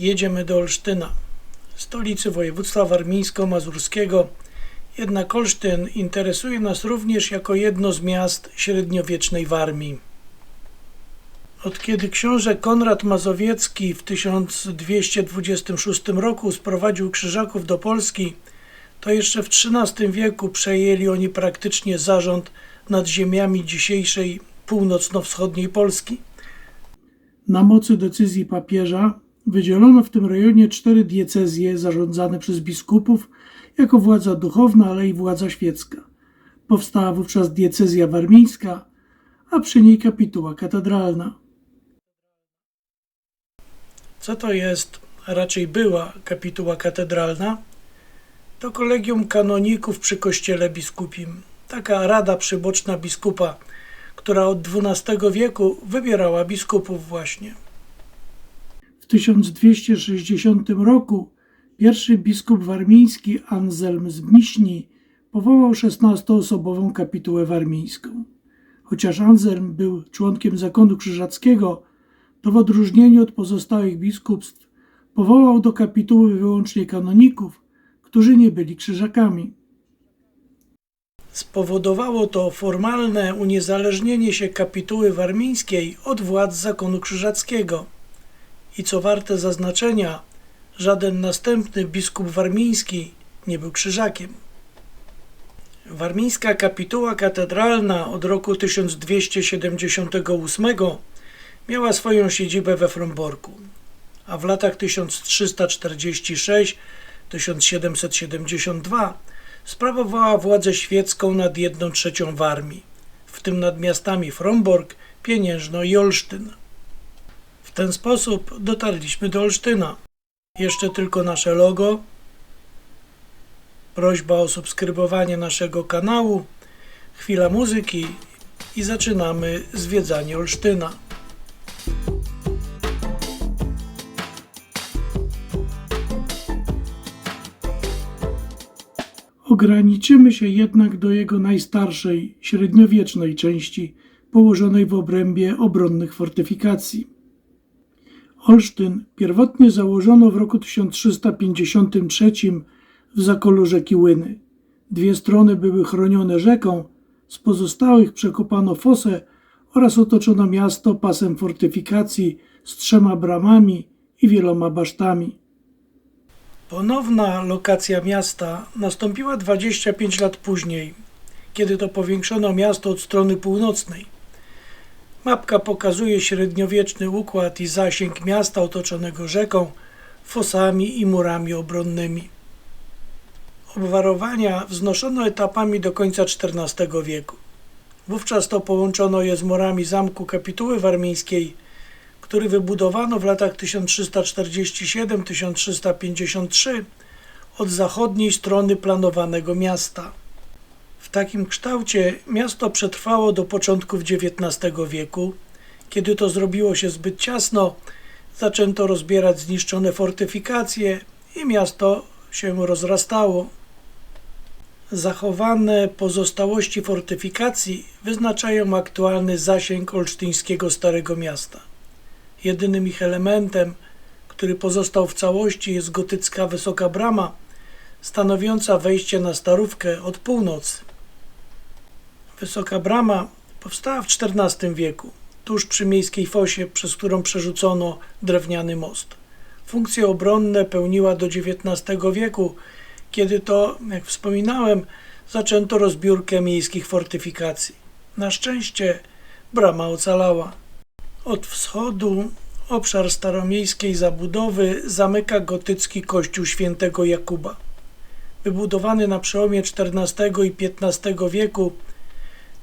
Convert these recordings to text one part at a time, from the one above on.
jedziemy do Olsztyna, stolicy województwa warmińsko-mazurskiego. Jednak Olsztyn interesuje nas również jako jedno z miast średniowiecznej Warmii. Od kiedy książę Konrad Mazowiecki w 1226 roku sprowadził krzyżaków do Polski, to jeszcze w XIII wieku przejęli oni praktycznie zarząd nad ziemiami dzisiejszej północno-wschodniej Polski. Na mocy decyzji papieża wydzielono w tym rejonie cztery diecezje zarządzane przez biskupów jako władza duchowna, ale i władza świecka. Powstała wówczas diecezja warmińska, a przy niej kapituła katedralna. Co to jest, a raczej była kapituła katedralna? To kolegium kanoników przy kościele biskupim. Taka rada przyboczna biskupa, która od XII wieku wybierała biskupów właśnie. W 1260 roku pierwszy biskup warmiński Anselm z Miśni powołał 16-osobową kapitułę warmińską. Chociaż Anselm był członkiem zakonu krzyżackiego, to w odróżnieniu od pozostałych biskupstw powołał do kapituły wyłącznie kanoników, którzy nie byli krzyżakami. Spowodowało to formalne uniezależnienie się kapituły warmińskiej od władz zakonu krzyżackiego. I co warte zaznaczenia, żaden następny biskup warmiński nie był krzyżakiem. Warmińska kapituła katedralna od roku 1278 miała swoją siedzibę we Fromborku, a w latach 1346-1772 sprawowała władzę świecką nad jedną trzecią Warmii, w tym nad miastami Frombork, Pieniężno i Olsztyn. W ten sposób dotarliśmy do Olsztyna. Jeszcze tylko nasze logo, prośba o subskrybowanie naszego kanału, chwila muzyki i zaczynamy zwiedzanie Olsztyna. Ograniczymy się jednak do jego najstarszej, średniowiecznej części, położonej w obrębie obronnych fortyfikacji. Olsztyn pierwotnie założono w roku 1353 w zakolu rzeki Łyny. Dwie strony były chronione rzeką, z pozostałych przekopano fosę oraz otoczono miasto pasem fortyfikacji z trzema bramami i wieloma basztami. Ponowna lokacja miasta nastąpiła 25 lat później, kiedy to powiększono miasto od strony północnej. Mapka pokazuje średniowieczny układ i zasięg miasta otoczonego rzeką, fosami i murami obronnymi. Obwarowania wznoszono etapami do końca XIV wieku. Wówczas to połączono je z murami zamku kapituły warmińskiej, który wybudowano w latach 1347-1353 od zachodniej strony planowanego miasta. W takim kształcie miasto przetrwało do początków XIX wieku. Kiedy to zrobiło się zbyt ciasno, zaczęto rozbierać zniszczone fortyfikacje i miasto się rozrastało. Zachowane pozostałości fortyfikacji wyznaczają aktualny zasięg olsztyńskiego Starego Miasta. Jedynym ich elementem, który pozostał w całości, jest gotycka wysoka brama, stanowiąca wejście na Starówkę od północy. Wysoka brama powstała w XIV wieku, tuż przy miejskiej fosie, przez którą przerzucono drewniany most. Funkcje obronne pełniła do XIX wieku, kiedy to, jak wspominałem, zaczęto rozbiórkę miejskich fortyfikacji. Na szczęście brama ocalała. Od wschodu obszar staromiejskiej zabudowy zamyka gotycki kościół świętego Jakuba. Wybudowany na przełomie XIV i XV wieku,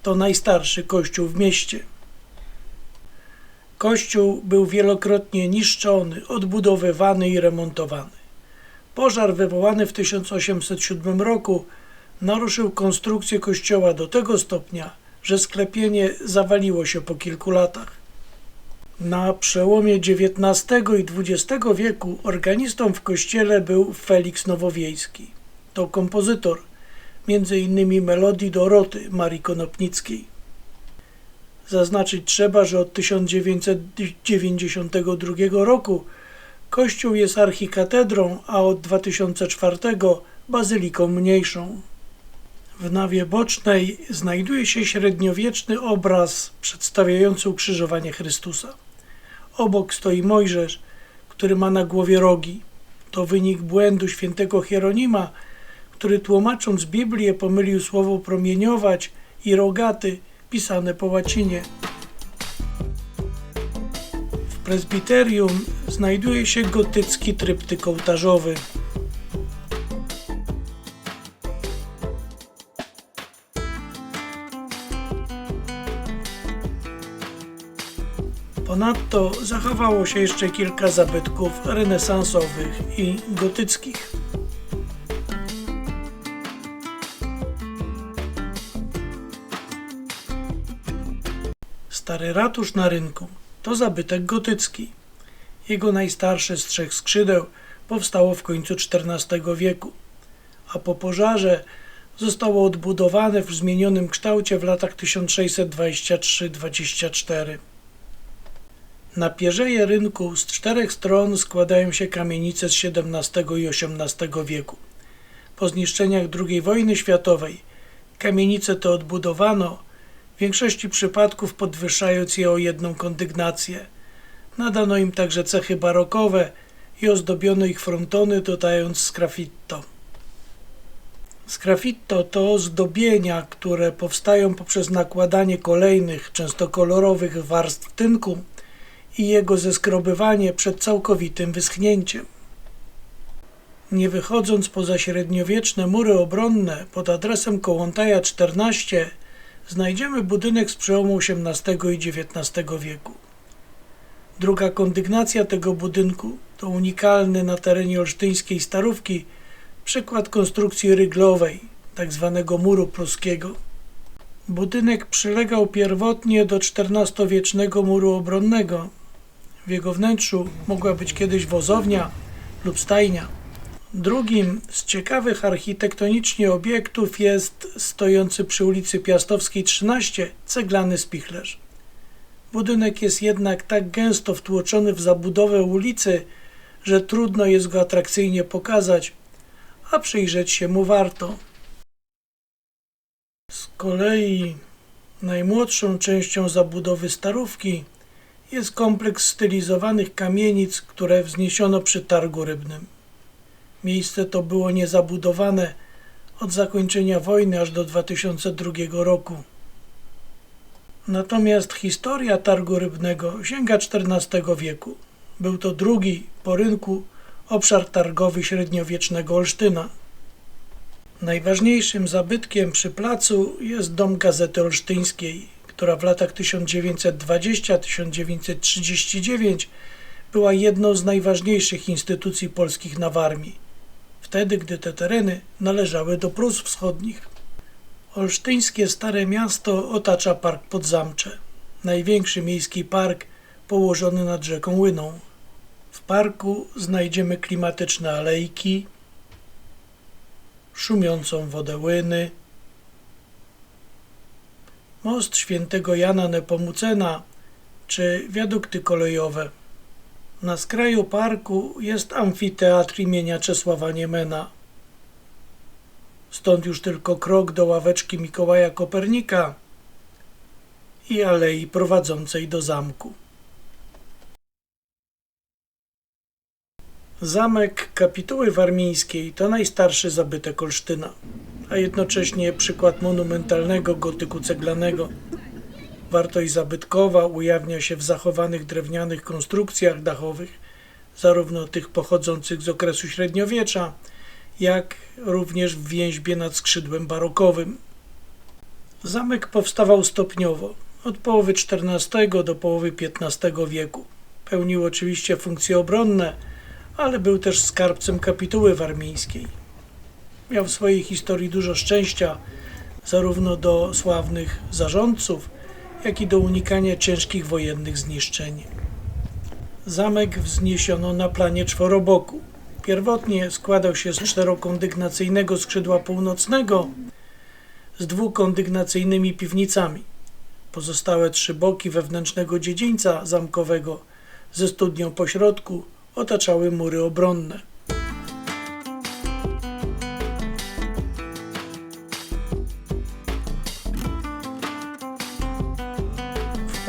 to najstarszy kościół w mieście. Kościół był wielokrotnie niszczony, odbudowywany i remontowany. Pożar wywołany w 1807 roku naruszył konstrukcję kościoła do tego stopnia, że sklepienie zawaliło się po kilku latach. Na przełomie XIX i XX wieku organistą w kościele był Felix Nowowiejski. To kompozytor, innymi melodii Doroty Marii Konopnickiej. Zaznaczyć trzeba, że od 1992 roku Kościół jest archikatedrą, a od 2004 bazyliką mniejszą. W nawie bocznej znajduje się średniowieczny obraz przedstawiający ukrzyżowanie Chrystusa. Obok stoi Mojżesz, który ma na głowie rogi. To wynik błędu świętego Hieronima, który tłumacząc Biblię pomylił słowo promieniować i rogaty pisane po łacinie. W prezbiterium znajduje się gotycki tryptyk ołtarzowy. Ponadto zachowało się jeszcze kilka zabytków renesansowych i gotyckich. Stary ratusz na rynku to zabytek gotycki. Jego najstarsze z trzech skrzydeł powstało w końcu XIV wieku, a po pożarze zostało odbudowane w zmienionym kształcie w latach 1623-24. Na pierzeje rynku z czterech stron składają się kamienice z XVII i XVIII wieku. Po zniszczeniach II wojny światowej kamienice te odbudowano, w większości przypadków podwyższając je o jedną kondygnację. Nadano im także cechy barokowe i ozdobiono ich frontony dodając sgraffito. Sgraffito to ozdobienia, które powstają poprzez nakładanie kolejnych, często kolorowych warstw tynku i jego zeskrobywanie przed całkowitym wyschnięciem. Nie wychodząc poza średniowieczne mury obronne pod adresem Kołątaja 14 znajdziemy budynek z przełomu XVIII i XIX wieku. Druga kondygnacja tego budynku to unikalny na terenie olsztyńskiej Starówki przykład konstrukcji ryglowej, tzw. Tak muru pruskiego. Budynek przylegał pierwotnie do XIV-wiecznego muru obronnego. W jego wnętrzu mogła być kiedyś wozownia lub stajnia. Drugim z ciekawych architektonicznie obiektów jest stojący przy ulicy Piastowskiej 13 ceglany spichlerz. Budynek jest jednak tak gęsto wtłoczony w zabudowę ulicy, że trudno jest go atrakcyjnie pokazać, a przyjrzeć się mu warto. Z kolei najmłodszą częścią zabudowy Starówki jest kompleks stylizowanych kamienic, które wzniesiono przy targu rybnym. Miejsce to było niezabudowane od zakończenia wojny aż do 2002 roku. Natomiast historia targu rybnego sięga XIV wieku. Był to drugi po rynku obszar targowy średniowiecznego Olsztyna. Najważniejszym zabytkiem przy placu jest dom Gazety Olsztyńskiej, która w latach 1920-1939 była jedną z najważniejszych instytucji polskich na Warmii wtedy gdy te tereny należały do Prus Wschodnich. Olsztyńskie Stare Miasto otacza Park Podzamcze, największy miejski park położony nad rzeką Łyną. W parku znajdziemy klimatyczne alejki, szumiącą wodę Łyny, most świętego Jana Nepomucena czy wiadukty kolejowe. Na skraju parku jest amfiteatr imienia Czesława Niemena. Stąd już tylko krok do ławeczki Mikołaja Kopernika i alei prowadzącej do zamku. Zamek Kapituły Warmińskiej to najstarszy zabytek Olsztyna, a jednocześnie przykład monumentalnego gotyku ceglanego. Wartość zabytkowa ujawnia się w zachowanych drewnianych konstrukcjach dachowych, zarówno tych pochodzących z okresu średniowiecza, jak również w więźbie nad skrzydłem barokowym. Zamek powstawał stopniowo, od połowy XIV do połowy XV wieku. Pełnił oczywiście funkcje obronne, ale był też skarbcem kapituły warmińskiej. Miał w swojej historii dużo szczęścia, zarówno do sławnych zarządców, jak i do unikania ciężkich wojennych zniszczeń. Zamek wzniesiono na planie czworoboku. Pierwotnie składał się z czterokondygnacyjnego skrzydła północnego z dwukondygnacyjnymi piwnicami. Pozostałe trzy boki wewnętrznego dziedzińca zamkowego ze studnią pośrodku otaczały mury obronne.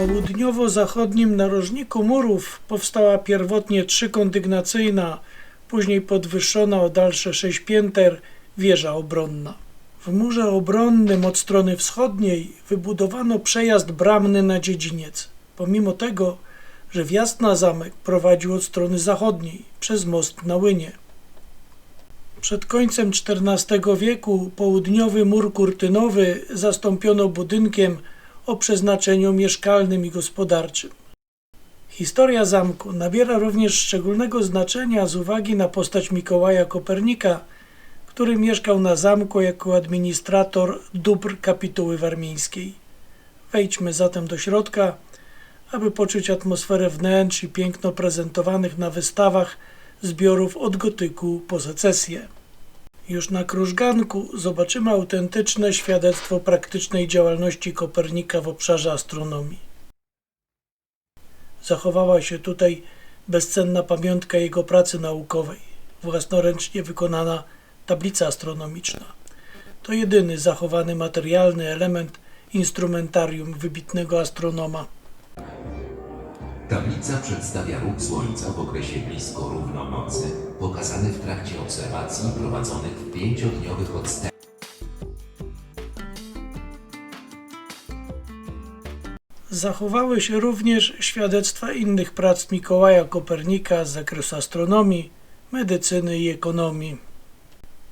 Południowo-zachodnim narożniku murów powstała pierwotnie trzykondygnacyjna, później podwyższona o dalsze sześć pięter wieża obronna. W murze obronnym od strony wschodniej wybudowano przejazd bramny na dziedziniec, pomimo tego, że wjazd na zamek prowadził od strony zachodniej przez most na Łynie. Przed końcem XIV wieku południowy mur kurtynowy zastąpiono budynkiem o przeznaczeniu mieszkalnym i gospodarczym. Historia zamku nabiera również szczególnego znaczenia z uwagi na postać Mikołaja Kopernika, który mieszkał na zamku jako administrator dóbr kapituły warmińskiej. Wejdźmy zatem do środka, aby poczuć atmosferę wnętrz i piękno prezentowanych na wystawach zbiorów od gotyku po secesję. Już na krużganku zobaczymy autentyczne świadectwo praktycznej działalności Kopernika w obszarze astronomii. Zachowała się tutaj bezcenna pamiątka jego pracy naukowej, własnoręcznie wykonana tablica astronomiczna. To jedyny zachowany materialny element instrumentarium wybitnego astronoma. Tablica przedstawia ruch Słońca w okresie blisko równonocy, pokazany w trakcie obserwacji prowadzonych w pięciodniowych odstępach. Zachowały się również świadectwa innych prac Mikołaja Kopernika z zakresu astronomii, medycyny i ekonomii.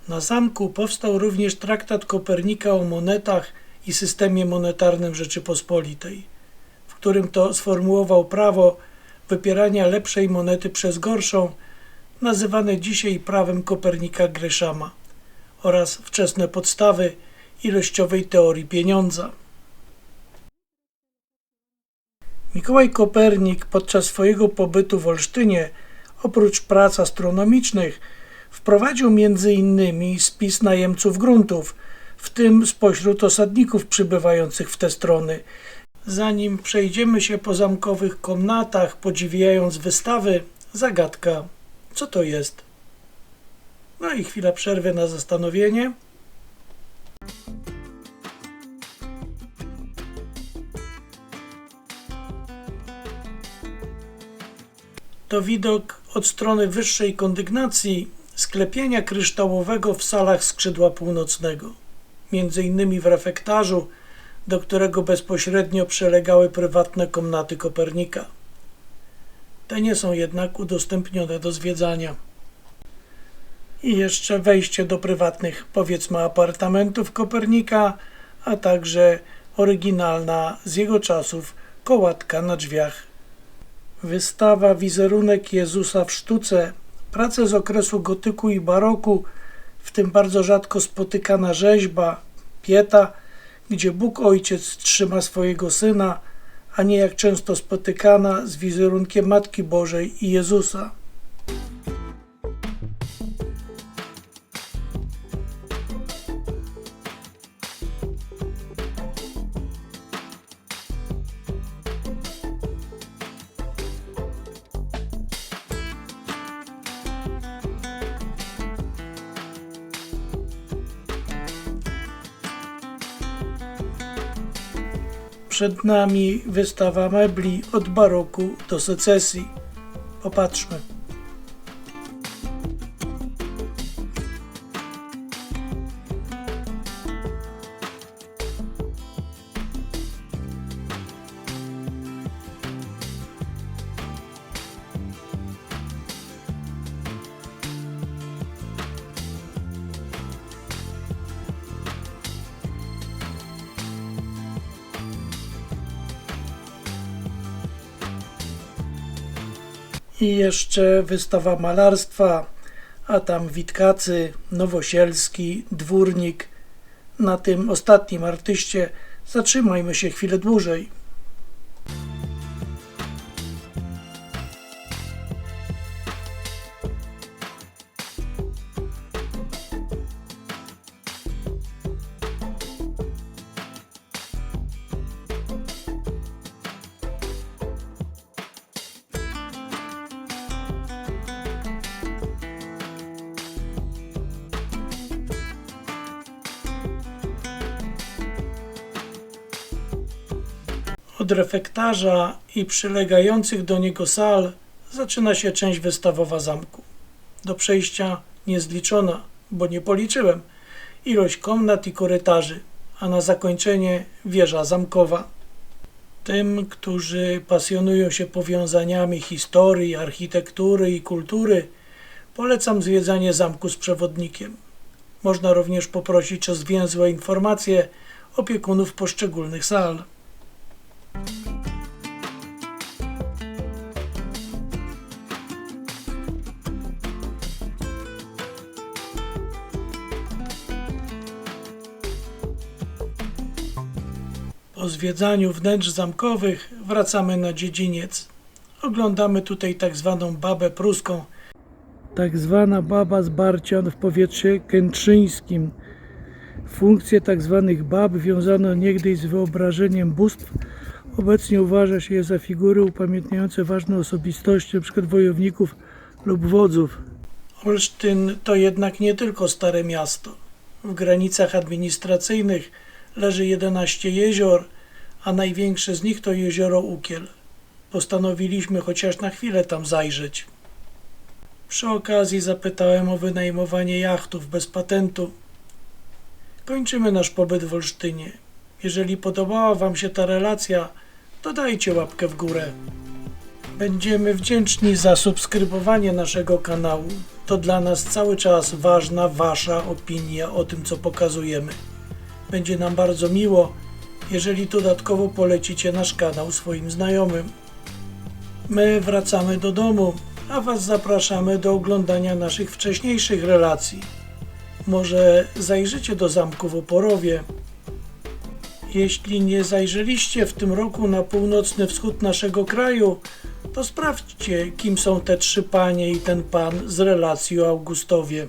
Na zamku powstał również traktat Kopernika o monetach i systemie monetarnym Rzeczypospolitej, którym to sformułował prawo wypierania lepszej monety przez gorszą, nazywane dzisiaj prawem Kopernika Greshama oraz wczesne podstawy ilościowej teorii pieniądza. Mikołaj Kopernik podczas swojego pobytu w Olsztynie, oprócz prac astronomicznych, wprowadził m.in. spis najemców gruntów, w tym spośród osadników przybywających w te strony. Zanim przejdziemy się po zamkowych komnatach, podziwiając wystawy, zagadka, co to jest? No i chwila przerwy na zastanowienie. To widok od strony wyższej kondygnacji sklepienia kryształowego w salach skrzydła północnego, między innymi w refektarzu, do którego bezpośrednio przylegały prywatne komnaty Kopernika. Te nie są jednak udostępnione do zwiedzania. I jeszcze wejście do prywatnych, powiedzmy, apartamentów Kopernika, a także oryginalna z jego czasów kołatka na drzwiach Wystawa Wizerunek Jezusa w sztuce, prace z okresu gotyku i baroku, w tym bardzo rzadko spotykana rzeźba, pieta, gdzie Bóg Ojciec trzyma swojego Syna, a nie jak często spotykana z wizerunkiem Matki Bożej i Jezusa. Przed nami wystawa mebli od baroku do secesji. Popatrzmy. I jeszcze wystawa malarstwa, a tam Witkacy, Nowosielski, Dwórnik. Na tym ostatnim artyście zatrzymajmy się chwilę dłużej. Od refektarza i przylegających do niego sal zaczyna się część wystawowa zamku. Do przejścia niezliczona, bo nie policzyłem, ilość komnat i korytarzy, a na zakończenie wieża zamkowa. Tym, którzy pasjonują się powiązaniami historii, architektury i kultury, polecam zwiedzanie zamku z przewodnikiem. Można również poprosić o zwięzłe informacje opiekunów poszczególnych sal. Po zwiedzaniu wnętrz zamkowych wracamy na dziedziniec. Oglądamy tutaj tak zwaną babę pruską. Tak zwana baba z Barcian w powietrze kętrzyńskim. Funkcję tak zwanych bab wiązano niegdyś z wyobrażeniem bóstw. Obecnie uważa się je za figury upamiętniające ważne osobistości, np. wojowników lub wodzów. Olsztyn to jednak nie tylko stare miasto. W granicach administracyjnych leży 11 jezior, a największe z nich to jezioro Ukiel. Postanowiliśmy chociaż na chwilę tam zajrzeć. Przy okazji zapytałem o wynajmowanie jachtów bez patentu. Kończymy nasz pobyt w Olsztynie. Jeżeli podobała Wam się ta relacja, to dajcie łapkę w górę. Będziemy wdzięczni za subskrybowanie naszego kanału. To dla nas cały czas ważna Wasza opinia o tym, co pokazujemy. Będzie nam bardzo miło, jeżeli dodatkowo polecicie nasz kanał swoim znajomym. My wracamy do domu, a Was zapraszamy do oglądania naszych wcześniejszych relacji. Może zajrzycie do zamku w Oporowie. Jeśli nie zajrzeliście w tym roku na północny wschód naszego kraju, to sprawdźcie, kim są te trzy panie i ten pan z relacji o Augustowie.